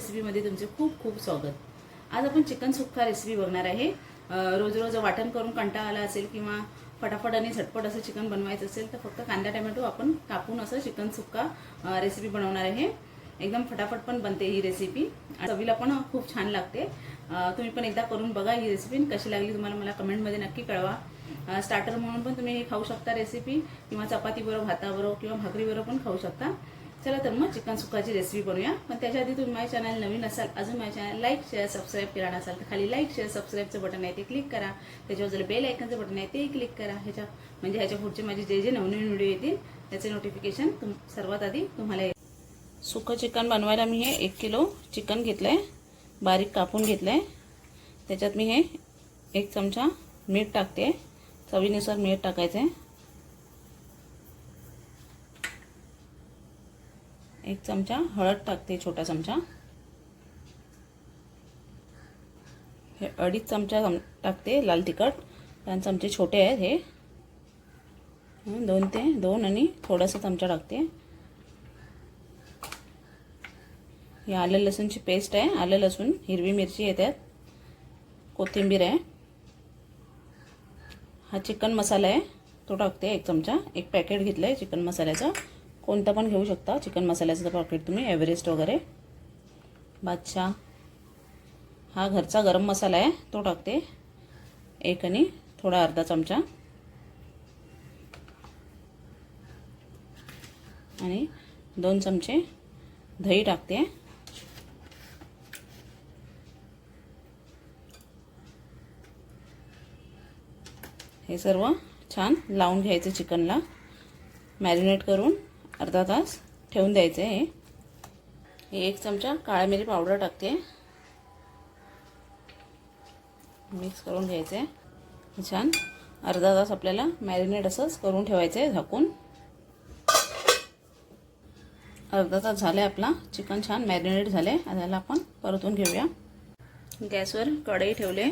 खूप खूप स्वागत. आज आपण चिकन सुक्का रेसिपी बघणार आहे. रोज रोज वाटण करून कंटाळा आला असेल किंवा फटाफट आणि झटपट असं चिकन बनवायचं असेल तर फक्त कांदा टमॅटो आपण कापून असं चिकन सुक्का रेसिपी बनवणार आहे. एकदम फटाफट पण बनते ही रेसिपी चवीला पण खूप छान लागते. तुम्ही पण एकदा करून बघा ही रेसिपी कशी लागली तुम्हाला मला कमेंटमध्ये नक्की कळवा. स्टार्टर म्हणून पण तुम्ही हे खाऊ शकता रेसिपी किंवा चपातीबरोबर भाताबरोबर किंवा भाकरीबरोबर पण खाऊ शकता. चला तर मग चिकन सुखाची रेसिपी बनवूया पण त्याच्या आधी तुम्ही माझ्या चॅनल नवीन असाल अजून माझ्या चॅनल लाईक शेअर सबस्क्राईब केला नसाल तर खाली लाईक शेअर सबस्क्राईबचं बटन आहे ते क्लिक करा. त्याच्यावर जर बेल आयकनचं बटन आहे ते क्लिक करा. ह्याच्या म्हणजे ह्याच्या पुढचे माझे जे जे नवनवीन व्हिडिओ येतील त्याचे नोटिफिकेशन तुम सर्वात आधी तुम्हाला येईल. सुकं चिकन बनवायला मी हे एक किलो चिकन घेतलं आहे बारीक कापून घेतलं आहे त्याच्यात मी हे एक चमचा मीठ टाकते. चवीनुसार मीठ टाकायचं आहे एक चमचा हळद टाकते छोटा चमचा. हे अडीच चमचा टाकते लाल तिखट. कारण चमचे छोटे आहेत हे. दोन ते दोन आणि थोडासा चमचा टाकते. ही आलं लसूणची पेस्ट आहे. आलं लसूण हिरवी मिरची येतात कोथिंबीर आहे. हा चिकन मसाला आहे. तो टाकते एक चमचा. एक पॅकेट घेतलं आहे चिकन मसाल्याचं. कोणतं पण घेऊ शकता. चिकन मसाल्याचं पॉकेट तुम्ही एव्हरेस्ट वगैरे. बादशाह हा घरचा गरम मसाला आहे. तो टाकते. एक आणि थोडा अर्धा चमचा. आणि दोन चमचे दही टाकते. हे सर्व छान लावून घ्यायचं चिकनला. मॅरिनेट करून. अर्धा तास ठेवून द्यायचं आहे हे एक चमचा काळा मिरी पावडर टाकते. मिक्स करून घ्यायचं. आहे छान. अर्धा तास आपल्याला मॅरिनेट असंच करून ठेवायचं आहे झाकून. अर्धा तास झाले आपला. चिकन छान मॅरिनेट झाले. त्याला आपण परतून घेऊया. गॅसवर कढई ठेवले.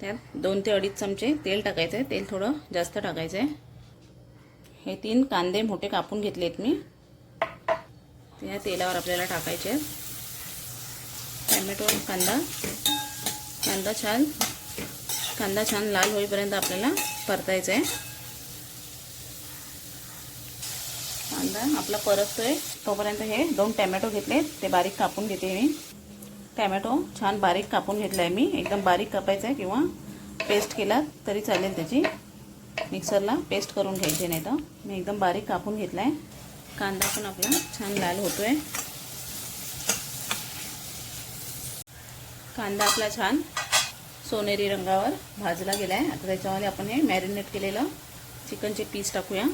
त्यात दोन ते अडीच चमचे तेल टाकायचं. आहे तेल थोडं जास्त टाकायचं. आहे हे तीन कांदे मोठे कापून घेतले आहेत मी. ते या तेलावर आपल्याला टाकायचे आहेत. टॅमॅटो कांदा कांदा छान कांदा छान लाल होईपर्यंत आपल्याला परतायचा आहे कांदा आपला परततोय तोपर्यंत हे दोन टॅमॅटो घेतले ते बारीक कापून घेते मी. टॅमॅटो छान बारीक कापून घेतला आहे मी. एकदम बारीक कापायचा आहे किंवा पेस्ट केला तरी चालेल त्याची. मिक्सरला पेस्ट करून घ्यायची नाही तर. मी एकदम बारीक कापून घेतला आहे कांदा पण आपला छान लाल होतो आहे कांदा आपला छान सोनेरी रंगावर भाजला गेला आहे आता त्याच्यामध्ये आपण हे मॅरिनेट केलेलं चिकनचे पीस टाकूया.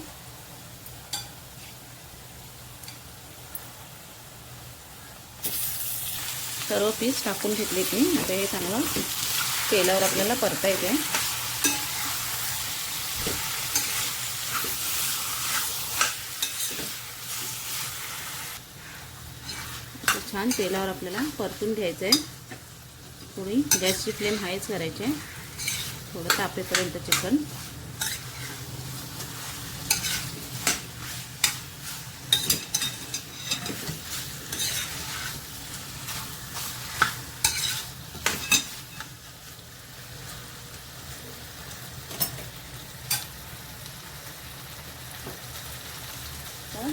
सर्व पीस टाकून घेतले की आता हे चांगलं तेलावर आपल्याला परता येते छान तेलावर आपल्याला परतून घ्यायचं आहे थोडी गॅसची फ्लेम हायच करायची आहे. थोडं तापेपर्यंत चिकन.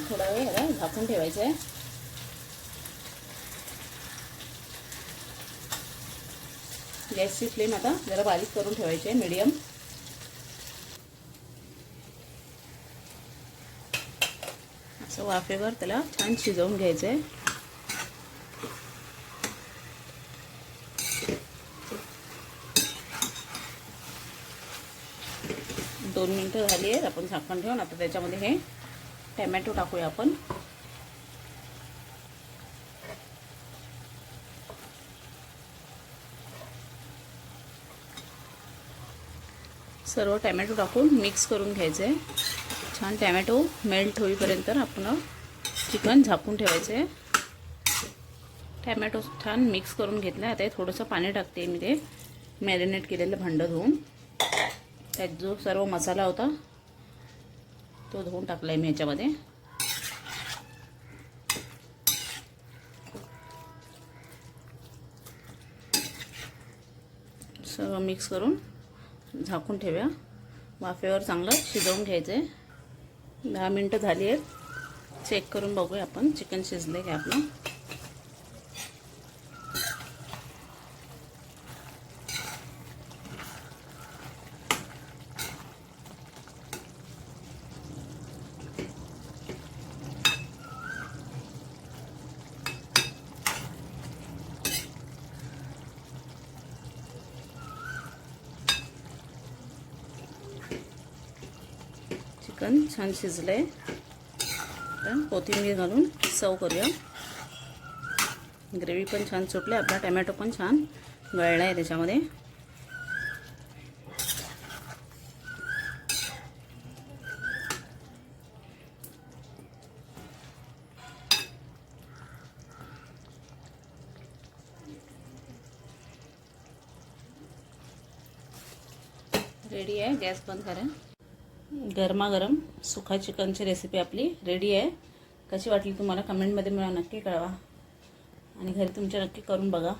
थोडा वेळ झाकून ठेवायचं आहे गॅसची फ्लेम आता जरा बारीक करून ठेवायची आहे मिडियम असं वाफेवर त्याला छान शिजवून घ्यायचं. आहे दोन मिनटं झाली आहेत आपण झाकण ठेवून. आता त्याच्यामध्ये हे टॅमॅटो टाकूया आपण. सर्व टॅमॅटो टाकून मिक्स करून घ्यायचं. आहे छान टॅमॅटो मेल्ट होईपर्यंत आपण चिकन झाकून ठेवायचं. आहे टॅमॅटो छान मिक्स करून घेतलं. आता हे थोडंसं पाणी टाकते मी ते. मॅरिनेट केलेलं भांडं धुवून. त्यात जो सर्व मसाला होता तो धुवून टाकला आहे मी ह्याच्यामध्ये सर्व मिक्स करून झाकून ठेवूया. वाफेवर चांगलं शिजवून घ्यायचं. आहे दहा मिनटं झाली आहेत. चेक करून बघूया आपण. चिकन शिजले की आपलं? चिकन छान शिजलं आहे आता कोथिंबीर घालून सव करूया. ग्रेव्ही पण छान सुटली आपला टमॅटो पण छान गळला आहे त्याच्यामध्ये. रेडी आहे गॅस बंद करा. गरमागरम सुखा चिकनची रेसिपी आपली रेडी आहे. कशी वाटली तुम्हाला कमेंटमध्ये मला नक्की कळवा. आणि घरी तुमच्या नक्की करून बघा.